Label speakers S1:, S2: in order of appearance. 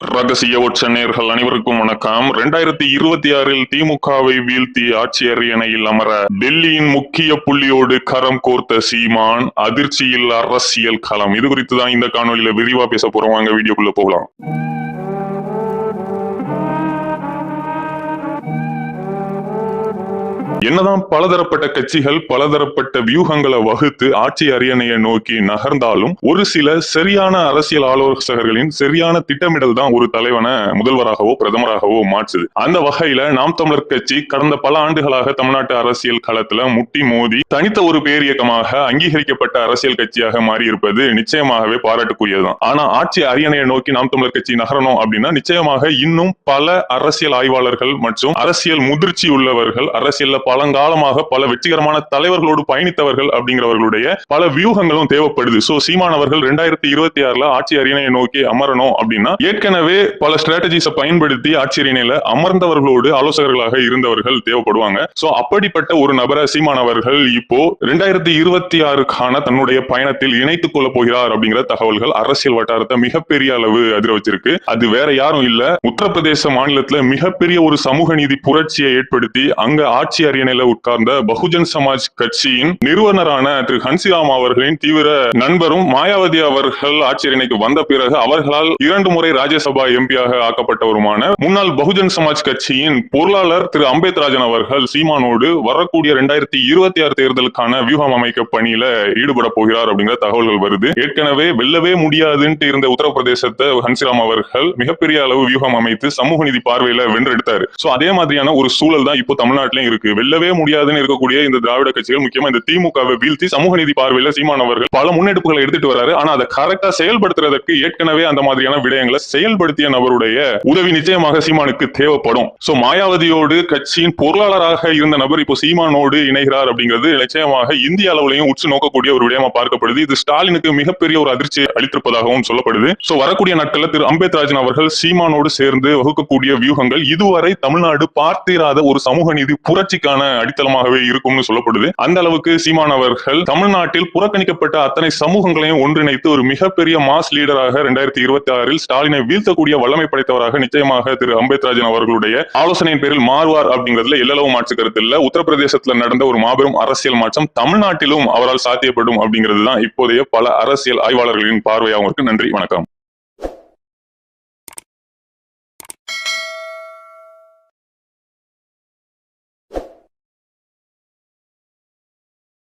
S1: ரகசிய ஒற்ற நேர்கள் அனைவருக்கும் வணக்கம். ரெண்டாயிரத்தி இருபத்தி ஆறில் திமுகவை வீழ்த்தி ஆட்சியர் அரியணையில் அமர டெல்லியின் முக்கிய புள்ளியோடு கரம் கோர்த்த சீமான் அதிர்ச்சியில் அரசியல் களம். இது குறித்து தான் இந்த காணொலியில விரிவா பேச போறோம். வாங்க வீடியோக்குள்ள போகலாம். என்னதான் பலதரப்பட்ட கட்சிகள் பலதரப்பட்ட வியூகங்களை வகுத்து ஆட்சி அரியணையை நோக்கி நகர்ந்தாலும் ஒரு சில சரியான அரசியல் ஆலோசகர்களின் சரியான திட்டமிடல் தான் ஒரு தலைவனை முதல்வராகவோ பிரதமராகவோ மாற்றுது. அந்த வகையில நாம் தமிழர் கட்சி கடந்த பல ஆண்டுகளாக தமிழ்நாட்டு அரசியல் களத்துல முட்டி மோதி தனித்த ஒரு பேரியக்கமாக அங்கீகரிக்கப்பட்ட அரசியல் கட்சியாக மாறி இருப்பது நிச்சயமாகவே பாராட்டுக்குரியதுதான். ஆனா ஆட்சி அரியணையை நோக்கி நாம் தமிழர் கட்சி நகரணும் அப்படின்னா நிச்சயமாக இன்னும் பல அரசியல் ஆய்வாளர்கள் மற்றும் அரசியல் முதிர்ச்சி உள்ளவர்கள் அரசியல்ல பழங்காலமாக பல வெற்றிகரமான தலைவர்களோடு பயணித்தவர்கள் அப்படிங்கிறவர்களுடைய பல வியூகங்களும் தேவைப்படுது. சோ சீமான் அவர்கள் ரெண்டாயிரத்தி இருபத்தி ஆறுல ஆட்சி அரியணையை நோக்கி அமரணும் அப்படின்னா ஏற்கனவே பல ஸ்ட்ராட்டஜிஸை பயன்படுத்தி ஆட்சி அரியணையில அமர்ந்தவர்களோடு ஆலோசகர்களாக இருந்தவர்கள் தேவைப்படுவாங்க. சோ அப்படிப்பட்ட ஒரு நபரை சீமான் அவர்கள் இப்போ ரெண்டாயிரத்தி இருபத்தி ஆறுக்கான தன்னுடைய பயணத்தில் இணைத்துக் கொள்ள போகிறார் அப்படிங்கிற தகவல்கள் அரசியல் வட்டாரத்தை மிகப்பெரிய அளவு அதிர வச்சிருக்கு. அது வேற யாரும் இல்ல. உத்தரப்பிரதேச மாநிலத்துல மிகப்பெரிய ஒரு சமூக நீதி புரட்சியை ஏற்படுத்தி அங்க ஆட்சி அரியணையில உட்கார்ந்த பகுஜன் சமாஜ் கட்சியின் நிறுவனரான திரு ஹன்சிராம் அவர்களின் தீவிர நண்பரும் மாயாவதி அவர்கள் ஆட்சியரணைக்கு வந்த பிறகு அவர்களால் இரண்டு முறை ராஜ்யசபா எம்பியாக ஆக்கப்பட்டவருமான முன்னாள் பகுஜன் சமாஜ் கட்சியின் பொருளாளர் திரு அம்பேத் ராஜன் அவர்கள் சீமானோடு வரக்கூடிய இரண்டாயிரத்தி இருபத்தி ஆறு தேர்தலுக்கான வியூகம் அமைக்க பணியில ஈடுபட போகிறார் அப்படிங்கிற தகவல்கள் வருது. ஏற்கனவே வெல்லவே முடியாதுன்ட்டு இருந்த உத்தரப்பிரதேசத்தை ஹன்சிராம் அவர்கள் மிகப்பெரிய அளவு வியூகம் அமைத்து சமூக நீதி பார்வையில வென்றெடுத்தாரு. சோ அதே மாதிரியான ஒரு சூழல் தான் இப்போ தமிழ்நாட்டிலும் இருக்கு. வெல்லவே முடியாதுன்னு இருக்கக்கூடிய இந்த திராவிட கட்சிகள் முக்கியமா இந்த திமுகவை வீழ்த்தி சமூக நீதி பார்வையில சீமான் அவர்கள் பல முன்னெடுப்புகளை எடுத்துட்டு வராரு. ஆனா அதை கரெக்டா செயல்படுத்துறதுக்கு ஏற்கனவே அந்த மாதிரியான விடயங்களை செயல்படுத்திய நபருடைய உதவி நிச்சயமாக சீமானுக்கு தேவைப்படும். சோ மாயாவதியோடு கட்சியின் பொருளாளராக இருந்த நபர் இப்போ சீமானோடு இணைகிறார் அப்படிங்கிறது நிச்சயமாக இந்திய அளவுலையும் உற்று நோக்கக்கூடிய ஒரு விடயமா பார்க்கப்படுது. இது ஸ்டாலினுக்கு மிகப்பெரிய ஒரு அதிர்ச்சி அளித்திருப்பதாகவும் சொல்லப்படுது. சோ வரக்கூடிய நாட்கள்ல திரு அம்பேத்ராஜன் அவர்கள் சீமானோடு சேர்ந்து வகுக்கக்கூடிய வியூகங்கள் இதுவரை தமிழ்நாடு பார்த்திராத ஒரு சமூக நீதி புரட்சிக்கான அடித்தளமாகவே இருக்கும்னு சொல்லப்படுது. அந்த அளவுக்கு சீமான் அவர்கள் தமிழ்நாட்டில் புறக்கணிக்கப்பட்ட அத்தனை சமூகங்களையும் ஒன்றிணைத்து ஒரு மிகப்பெரிய மாஸ் லீடராக ரெண்டாயிரத்தி இருபத்தி ஆறில் ஸ்டாலினை வீழ்த்தக்கூடிய வல்லமை படைத்தவராக நிச்சயமாக திரு அம்பேத்ராஜன் அவர்களுடைய ஆலோசனையின் பேரில் மாறுவார் அப்படிங்கிறதுல எல்லளவு மாற்று கருத்து இல்ல. உத்தரப்பிரதேசத்துல நடந்த ஒரு மாபெரும் அரசியல் மாற்றம் தமிழ்நாட்டிலும் அவரால் சாத்தியப்படும் அப்படிங்கிறது தான் இப்போதைய பல அரசியல் ஆய்வாளர்களின் பார்வையாகவும் இருக்கு. நன்றி வணக்கம்.